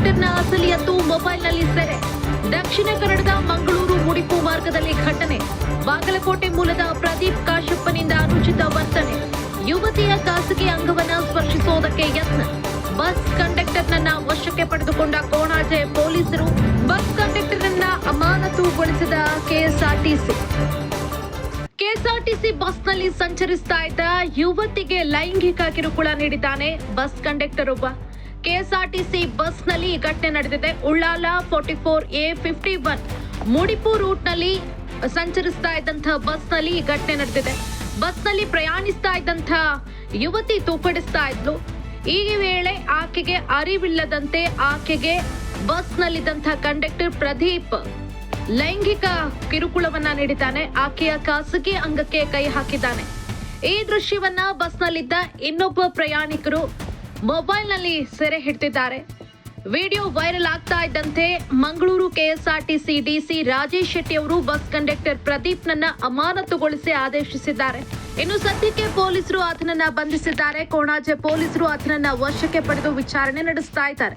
ಹೆಲಿಕಾಪ್ಟರ್ನ ಅಸಲಿಯತ್ತು ಮೊಬೈಲ್ನಲ್ಲಿ ಸೆರೆ ದಕ್ಷಿಣ ಕನ್ನಡದ ಮಂಗಳೂರು ಮುಡಿಪು ಮಾರ್ಗದಲ್ಲಿ ಘಟನೆ. ಬಾಗಲಕೋಟೆ ಮೂಲದ ಪ್ರದೀಪ್ ಕಾಶಪ್ಪನಿಂದ ಅನುಚಿತ ವರ್ತನೆ. ಯುವತಿಯ ಖಾಸಗಿ ಅಂಗವನ್ನ ಸ್ಪರ್ಶಿಸೋದಕ್ಕೆ ಯತ್ನ. ಬಸ್ ಕಂಡಕ್ಟರ್ನನ್ನ ವಶಕ್ಕೆ ಪಡೆದುಕೊಂಡ ಕೋಣಾಜೆ ಪೊಲೀಸರು ಬಸ್ ಕಂಡಕ್ಟರ್ನನ್ನ ಅಮಾನತುಗೊಳಿಸಿದ ಕೆಎಸ್ಆರ್ಟಿಸಿ. ಕೆಎಸ್ಆರ್ಟಿಸಿ ಬಸ್ನಲ್ಲಿ ಸಂಚರಿಸ್ತಾ ಇದ್ದ ಯುವತಿಗೆ ಲೈಂಗಿಕ ಕಿರುಕುಳ ನೀಡಿದ್ದಾನೆ ಬಸ್ ಕಂಡಕ್ಟರ್ ಒಬ್ಬ. ಕೆಎಸ್ಆರ್ಟಿಸಿ ಬಸ್ನಲ್ಲಿ ಈ ಘಟನೆ ನಡೆದಿದೆ. Ullal forty four A fifty one Mudipu ರೂಟ್ನಲ್ಲಿ ಸಂಚರಿಸ್ತಾ ಇದ್ದಂತಹ ಬಸ್ನಲ್ಲಿ ಈ ಘಟನೆ ನಡೆದಿದೆ. ಬಸ್ನಲ್ಲಿ ಪ್ರಯಾಣಿಸ್ತಾ ಇದ್ದಂತಹ ಯುವತಿ ತೂಕಡಿಸ್ತಾ ಇದ್ಲು. ಈ ವೇಳೆ ಆಕೆಗೆ ಅರಿವಿಲ್ಲದಂತೆ ಆಕೆಗೆ ಬಸ್ನಲ್ಲಿದ್ದಂಥ ಕಂಡಕ್ಟರ್ ಪ್ರದೀಪ್ ಲೈಂಗಿಕ ಕಿರುಕುಳವನ್ನ ನೀಡಿದ್ದಾನೆ. ಆಕೆಯ ಖಾಸಗಿ ಅಂಗಕ್ಕೆ ಕೈ ಹಾಕಿದ್ದಾನೆ. ಈ ದೃಶ್ಯವನ್ನ ಬಸ್ನಲ್ಲಿದ್ದ ಇನ್ನೊಬ್ಬ ಪ್ರಯಾಣಿಕರು ಮೊಬೈಲ್ನಲ್ಲಿ ಸೆರೆ ಹಿಡ್ತಿದ್ದಾರೆ ವಿಡಿಯೋ ವೈರಲ್ ಆಗ್ತಾ ಇದ್ದಂತೆ ಮಂಗಳೂರು ಕೆಎಸ್ಆರ್ಟಿಸಿ ಡಿಸಿ ರಾಜೇಶ್ ಶೆಟ್ಟಿ ಅವರು ಬಸ್ ಕಂಡಕ್ಟರ್ ಪ್ರದೀಪ್ನನ್ನ ಅಮಾನತುಗೊಳಿಸಿ ಆದೇಶಿಸಿದ್ದಾರೆ. ಇನ್ನು ಸದ್ಯಕ್ಕೆ ಪೊಲೀಸರು ಆತನನ್ನ ಬಂಧಿಸಿದ್ದಾರೆ. ಕೋಣಾಜೆ ಪೊಲೀಸರು ಆತನನ್ನ ವಶಕ್ಕೆ ಪಡೆದು ವಿಚಾರಣೆ ನಡೆಸ್ತಾ ಇದ್ದಾರೆ.